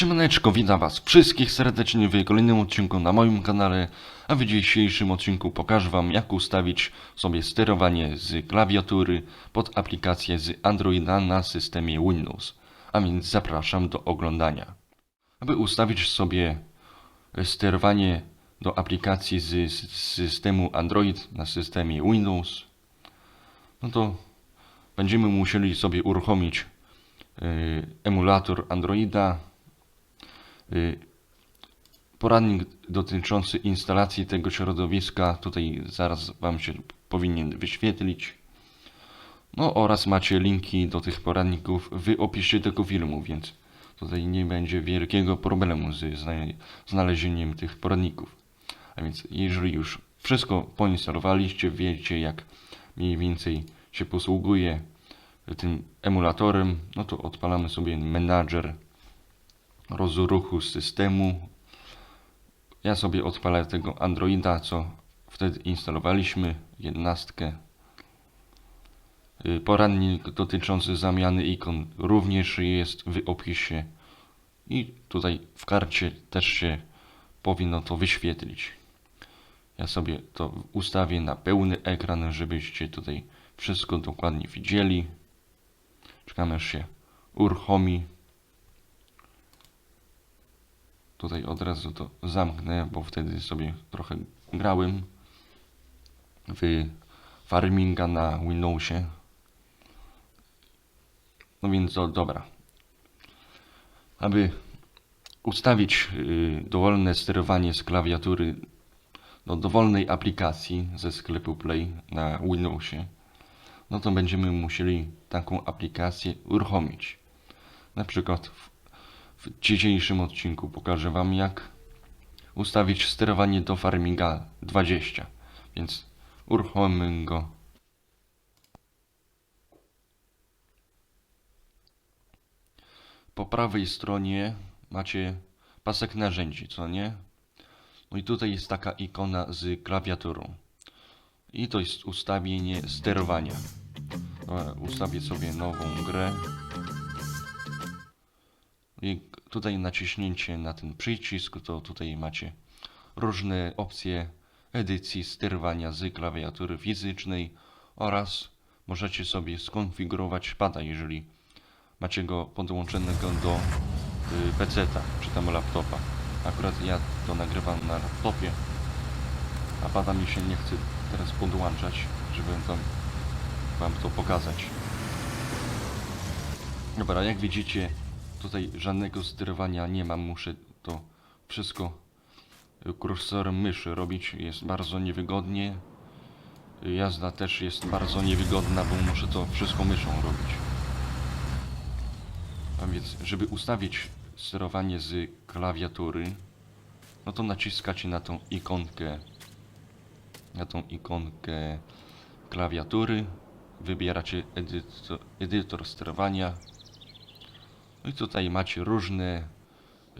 Siemaneczko, witam was wszystkich serdecznie w kolejnym odcinku na moim kanale, a w dzisiejszym odcinku pokażę wam jak ustawić sobie sterowanie z klawiatury pod aplikację z Androida na systemie Windows. A więc zapraszam do oglądania. Aby ustawić sobie sterowanie do aplikacji z, systemu Android na systemie Windows, no to będziemy musieli sobie uruchomić y, emulator Androida, poradnik dotyczący instalacji tego środowiska, tutaj zaraz Wam się powinien wyświetlić. No oraz macie linki do tych poradników w opisie tego filmu, więc tutaj nie będzie wielkiego problemu z zna- znalezieniem tych poradników. A więc jeżeli już wszystko poinstalowaliście, wiecie jak mniej więcej się posługuje tym emulatorem, no to odpalamy sobie menadżer rozruchu systemu. Ja sobie odpalę tego Androida, co wtedy instalowaliśmy, jedenastkę. Y, Poradnik dotyczący zamiany ikon również jest w opisie i tutaj w karcie też się powinno to wyświetlić. Ja sobie to ustawię na pełny ekran, żebyście tutaj wszystko dokładnie widzieli. Czekamy aż się uruchomi. Tutaj od razu to zamknę, bo wtedy sobie trochę grałem w farminga na Windowsie. No więc do, dobra. Aby ustawić y, dowolne sterowanie z klawiatury do dowolnej aplikacji ze sklepu Play na Windowsie, no to będziemy musieli taką aplikację uruchomić. Na przykład w, w dzisiejszym odcinku pokażę Wam jak ustawić sterowanie do Farminga 20, więc uruchomimy go. Po prawej stronie macie pasek narzędzi, co nie? No i tutaj jest taka ikona z klawiaturą. I to jest ustawienie sterowania. Ustawię sobie nową grę. I tutaj naciśnięcie na ten przycisk, to tutaj macie różne opcje edycji sterowania z klawiatury fizycznej oraz możecie sobie skonfigurować pada, jeżeli macie go podłączonego do y, PC-ta czy tam laptopa. Akurat ja to nagrywam na laptopie, a pada mi się nie chce teraz podłączać, żeby tam wam to pokazać. Dobra, jak widzicie, tutaj żadnego sterowania nie mam, muszę to wszystko y, kursorem myszy robić, jest bardzo niewygodnie. Jazda też jest bardzo niewygodna, bo muszę to wszystko myszą robić. A więc, żeby ustawić sterowanie z klawiatury, no to naciskacie na tą ikonkę, na tą ikonkę klawiatury, wybieracie edytor, edytor sterowania. No i tutaj macie różne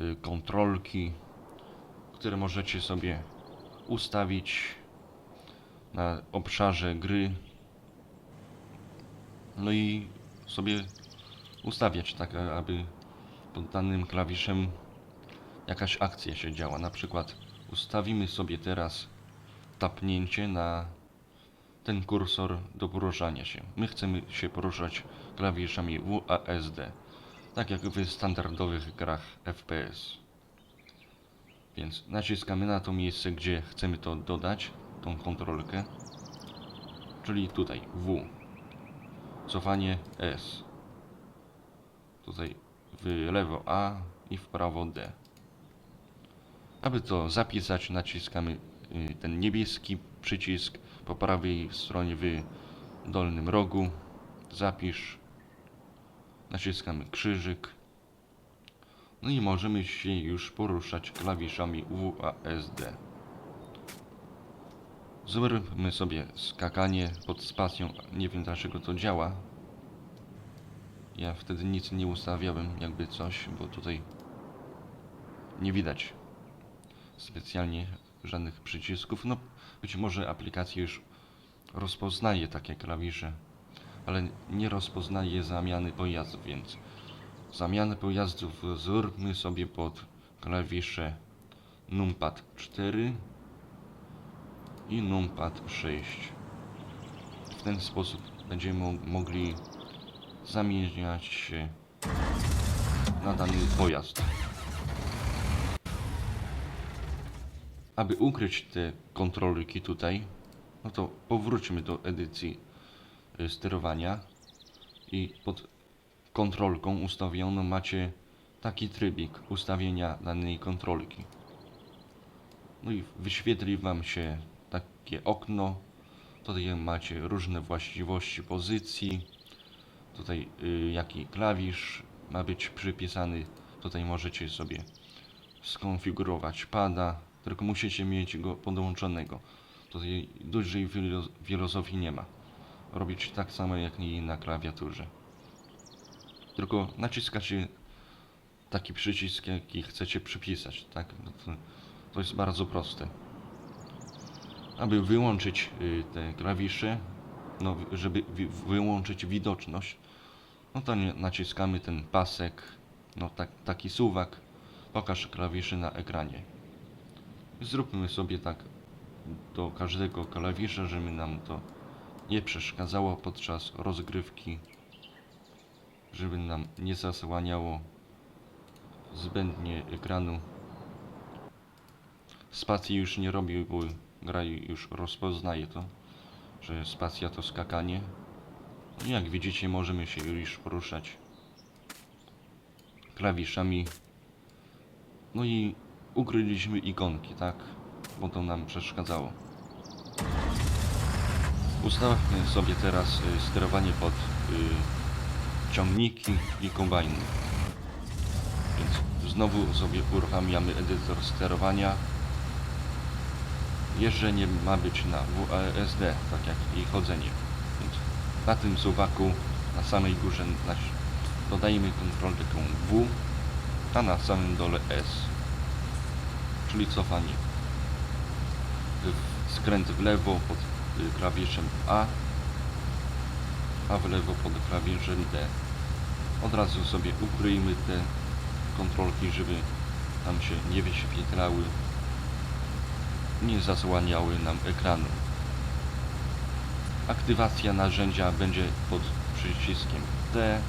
y, kontrolki, które możecie sobie ustawić na obszarze gry. No i sobie ustawiać tak, aby pod danym klawiszem jakaś akcja się działa. Na przykład ustawimy sobie teraz tapnięcie na ten kursor do poruszania się. My chcemy się poruszać klawiszami WASD, tak jak w standardowych grach FPS. Więc naciskamy na to miejsce, gdzie chcemy to dodać, tą kontrolkę, czyli tutaj W. Cofanie S. Tutaj w lewo A i w prawo D. Aby to zapisać, naciskamy y, ten niebieski przycisk po prawej stronie w dolnym rogu. Zapisz. Naciskamy krzyżyk. No i możemy się już poruszać klawiszami WASD. Zróbmy sobie skakanie pod spacją. Nie wiem dlaczego to działa. Ja wtedy nic nie ustawiałem, jakby coś, bo tutaj nie widać specjalnie żadnych przycisków. No, być może aplikacja już rozpoznaje takie klawisze, ale nie rozpoznaje zamiany pojazdów, więc Zamianę pojazdów zróbmy sobie pod klawisze numpad 4 i numpad 6. W ten sposób będziemy mo- mogli zamieniać się na dany pojazd. Aby ukryć te kontrolki tutaj, no to powróćmy do edycji sterowania i pod kontrolką ustawioną macie taki trybik ustawienia danej kontrolki. No i wyświetli Wam się takie okno. Tutaj macie różne właściwości pozycji. Tutaj y, jaki klawisz ma być przypisany. Tutaj możecie sobie skonfigurować pada, tylko musicie mieć go podłączonego. Tutaj dużej filo- filozofii nie ma. Robić tak samo jak i na klawiaturze. Tylko naciskacie taki przycisk, jaki chcecie przypisać, tak? No to, jest bardzo proste. Aby wyłączyć y, te klawisze, no, żeby wyłączyć widoczność, no to naciskamy ten pasek, no tak, taki suwak, pokaż klawiszy na ekranie. Zróbmy sobie tak do każdego klawisza, żeby nam to nie przeszkadzało podczas rozgrywki, żeby nam nie zasłaniało zbędnie ekranu. Spacji już nie robi, bo gra już rozpoznaje to, że spacja to skakanie. No jak widzicie, możemy się już poruszać klawiszami. No i ukryliśmy ikonki, tak? Bo to nam przeszkadzało. Ustawmy sobie teraz y, sterowanie pod y, ciągniki i kombajny. Więc znowu sobie uruchamiamy edytor sterowania. Jeżdżenie ma być na WASD, tak jak i chodzenie. Więc na tym suwaku na samej górze naś- dodajemy kontrolkę W, a na samym dole S, czyli cofanie. Skręt w lewo pod klawiszem A, a w lewo pod klawiszem D. Od razu sobie ukryjmy te kontrolki, żeby tam się nie wyświetlały, nie zasłaniały nam ekranu. Aktywacja narzędzia będzie pod przyciskiem D,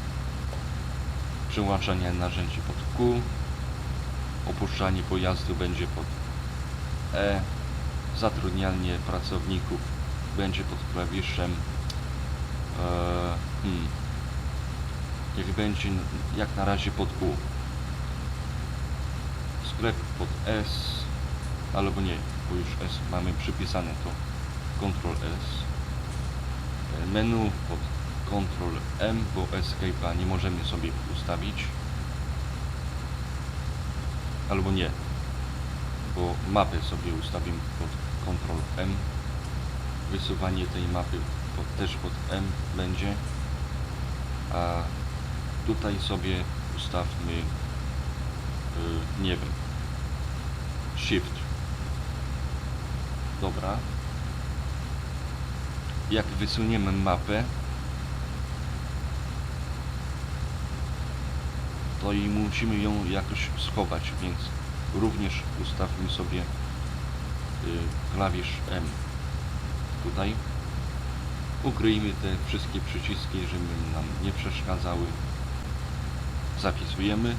przełączanie narzędzi pod Q, opuszczanie pojazdu będzie pod E, zatrudnianie pracowników będzie pod klawiszem e, hmm, jak będzie jak na razie pod U. Sklep pod S albo nie, bo już S mamy przypisane to. Ctrl S. E, menu pod Ctrl M, bo Escape'a nie możemy sobie ustawić. Albo nie bo mapę sobie ustawimy pod Ctrl M wysuwanie tej mapy pod, też pod M będzie. A tutaj sobie ustawmy y, nie wiem Shift. Dobra. Jak wysuniemy mapę to i musimy ją jakoś schować więc również ustawmy sobie y, klawisz M tutaj. Ukryjmy te wszystkie przyciski, żeby nam nie przeszkadzały. Zapisujemy.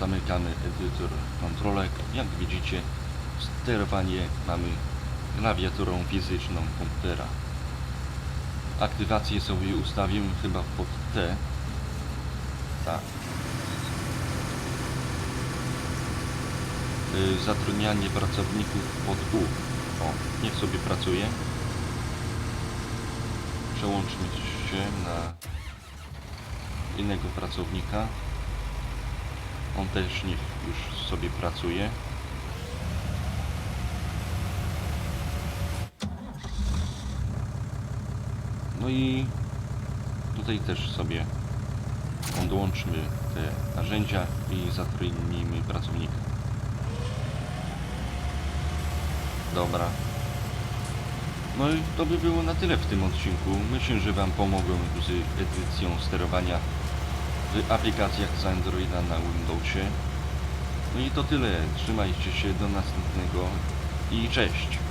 Zamykamy edytor kontrolek. Jak widzicie sterowanie mamy klawiaturą fizyczną komputera. Aktywację sobie ustawimy chyba pod T. Tak. Y, zatrudnianie pracowników pod U. O, niech sobie pracuje. Przełączmy się na innego pracownika. On też niech już sobie pracuje. No i tutaj też sobie podłączmy te narzędzia i zatrudnijmy pracownika. Dobra. No i to by było na tyle w tym odcinku. Myślę, że Wam pomogłem z edycją sterowania w aplikacjach z Androida na Windowsie. No i to tyle. Trzymajcie się do następnego i cześć.